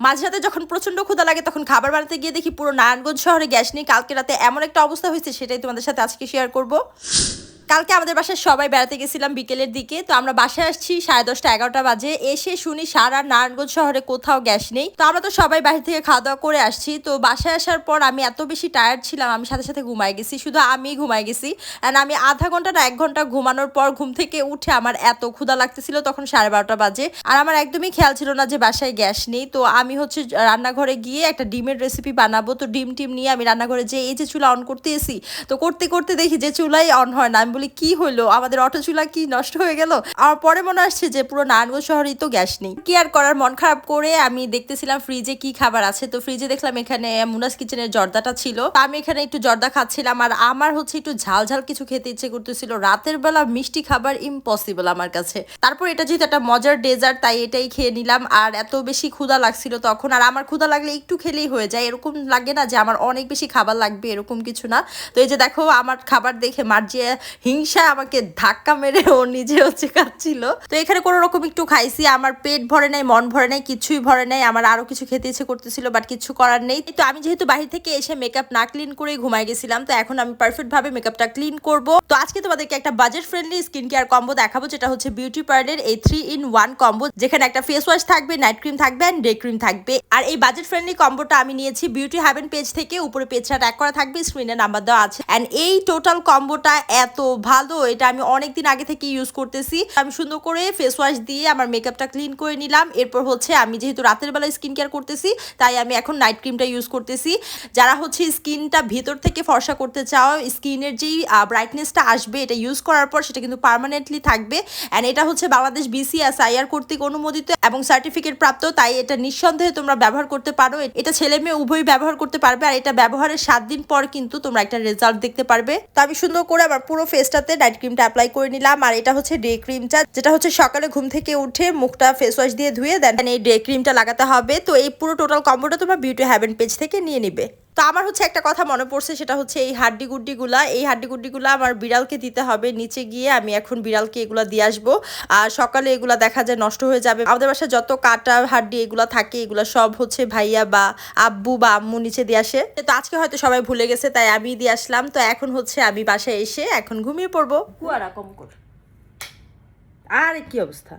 মাঝরাতে যখন প্রচণ্ড ক্ষুদা লাগে তখন খাবার বানাতে গিয়ে দেখি পুরো নারায়ণগঞ্জ শহরে গ্যাস নেই কালকে রাতে এমন একটা অবস্থা হয়েছে, সেটাই তোমাদের সাথে আজকে শেয়ার করব। কালকে আমাদের বাসায় সবাই বেড়াতে গেছিলাম বিকেলের দিকে, তো আমরা বাসায় আসছি সাড়ে দশটা এগারোটা বাজে। এসে শুনি সারা নারায়ণগঞ্জ শহরে কোথাও গ্যাস নেই। তো আমরা তো সবাই বাহির থেকে খাওয়া দাওয়া করে আসছি। তো বাসায় আসার পর আমি এত বেশি টায়ার্ড ছিলাম, আমি সাথে সাথে ঘুমাই গেছি। শুধু আমি ঘুমাই গেছি। অ্যান্ড আমি আধা ঘণ্টা না এক ঘণ্টা ঘুমানোর পর ঘুম থেকে উঠে আমার এত ক্ষুধা লাগতেছিল তখন সাড়ে বারোটা বাজে। আর আমার একদমই খেয়াল ছিল না যে বাসায় গ্যাস নেই। তো আমি হচ্ছে রান্নাঘরে গিয়ে একটা ডিমের রেসিপি বানাবো। তো ডিম টিম নিয়ে আমি রান্নাঘরে যে এই যে চুলা অন করতে এসি তো করতে করতে দেখি যে চুলাই অন হয় না। আমি বলি, কি হলো? আমাদের অটো চুলা কি নষ্ট হয়ে গেল? আর পরে মনে আসছে যে পুরো নারায়ণগঞ্জ শহরেই তো গ্যাস নেই। কি আর করার? মন খারাপ করে আমি দেখতেছিলাম ফ্রিজে কি খাবার আছে। তো ফ্রিজে দেখলাম এখানে মুনাস কিচেনের জর্দাটা ছিল। আমি এখানে একটু জর্দা খাচ্ছিলাম আর আমার হচ্ছে একটু ঝাল ঝাল কিছু খেতে ইচ্ছে করতেছিল। রাতের বেলা মিষ্টি খাবার ইম্পসিবল আমার কাছে। তারপর এটা যেহেতু একটা মজার ডেজার্ট তাই এটাই খেয়ে নিলাম আর এত বেশি ক্ষুধা লাগছিল তখন। আর আমার ক্ষুধা লাগলে একটু খেলেই হয়ে যায়। এরকম লাগে না যে আমার অনেক বেশি খাবার লাগবে, এরকম কিছু না। তো এই যে দেখো, আমার খাবার দেখে মার্জিয়া হিংসা আমাকে ধাক্কা মেরে ও নিজে হচ্ছে খাচ্ছিল। তো এখানে কোনো রকম একটু খাইছি, আমার পেট ভরে নাই, মন ভরে নাই, কিছুই ভরে নাই, আমার আরও কিছু খেতে ইচ্ছে করতেছিল বাট কিছু করার নেই। তো আমি যেহেতু বাহির থেকে এসে মেকআপ না ক্লিন করে ঘুমাই গেছিলাম, তো এখন আমি পারফেক্ট ভাবে মেকআপটা ক্লিন করব। তো আজকে তোমাদেরকে একটা budget friendly skin care combo দেখাবো, যেটা হচ্ছে বিউটি পার্লার এই থ্রি ইন ওয়ান কম্বো যেখানে একটা ফেস ওয়াশ থাকবে নাইট ক্রিম থাকবে অ্যান্ড ডে ক্রিম থাকবে। আর এই বাজেট ফ্রেন্ডলি কম্বোটা আমি নিয়েছি বিউটি হ্যাভেন পেজ থেকে, উপরে পেজটা ট্যাগ করা থাকবে স্ক্রিনে নাম্বার দেওয়া আছে। অ্যান্ড এই টোটাল কম্বোটা এত ভালো, এটা আমি অনেক দিন আগে থেকে ইউজ করতেছি। আমি সুন্দর করে ফেস ওয়াশ দিয়ে আমার মেকআপটা ক্লিন করে নিলাম। এরপর হচ্ছে আমি যেহেতু রাতের বেলা স্কিন কেয়ার করতেছি, তাই আমি এখন নাইট ক্রিমটা ইউজ করতেছি। যারা হচ্ছে স্কিনটা ভেতর থেকে ফর্সা করতে চাও স্কিনের যেই ব্রাইটনেসটা আসবে, এটা ইউজ করার পর সেটা কিন্তু পার্মানেন্টলি থাকবে। অ্যান্ড এটা হচ্ছে বাংলাদেশ বিসিএস আইআর কর্তৃক অনুমোদিত এবং সার্টিফিকেট প্রাপ্ত, তাই এটা নিঃসন্দেহে তোমরা ব্যবহার করতে পারো। এটা ছেলে মেয়ে উভয়ই ব্যবহার করতে পারবে, আর এটা ব্যবহারের সাত দিন পর কিন্তু তোমরা একটা রেজাল্ট দেখতে পারবে। তো আমি সুন্দর করে আমার পুরো ফেসটাতে নাইট ক্রিমটা অ্যাপ্লাই করে নিলাম। আর এটা হচ্ছে ডে ক্রিমটা যেটা হচ্ছে সকালে ঘুম থেকে উঠে মুখটা ফেস ওয়াশ দিয়ে ধুয়ে দেন এই ডে ক্রিমটা লাগাতে হবে। তো এই পুরো টোটাল কম্বোটা তোমার বিউটি হ্যাভেন পেজ থেকে নিয়ে নিবে। তো আমার হচ্ছে একটা কথা মনে পড়ছে, সেটা হচ্ছে এই হাড্ডি গুড্ডিগুলা এই হাড্ডি গুড্ডিগুলা আমার বিড়ালকে দিতে হবে। নিচে গিয়ে আমি এখন বিড়ালকে এগুলা দিয়ে আসব। আর সকালে এগুলা দেখা যায় নষ্ট হয়ে যাবে। আমাদের বাসায় যত কাটা হাড্ডি এগুলো থাকে, এগুলো সব হচ্ছে ভাইয়া বা আব্বু বা আম্মু নিচে দিয়ে আসে। তো আজকে হয়তো সবাই ভুলে গেছে, তাই আমি দিয়ে আসলাম। তো এখন হচ্ছে আমি বাসায় এসে এখন ঘুমিয়ে পড়ব। আরে কি অবস্থা?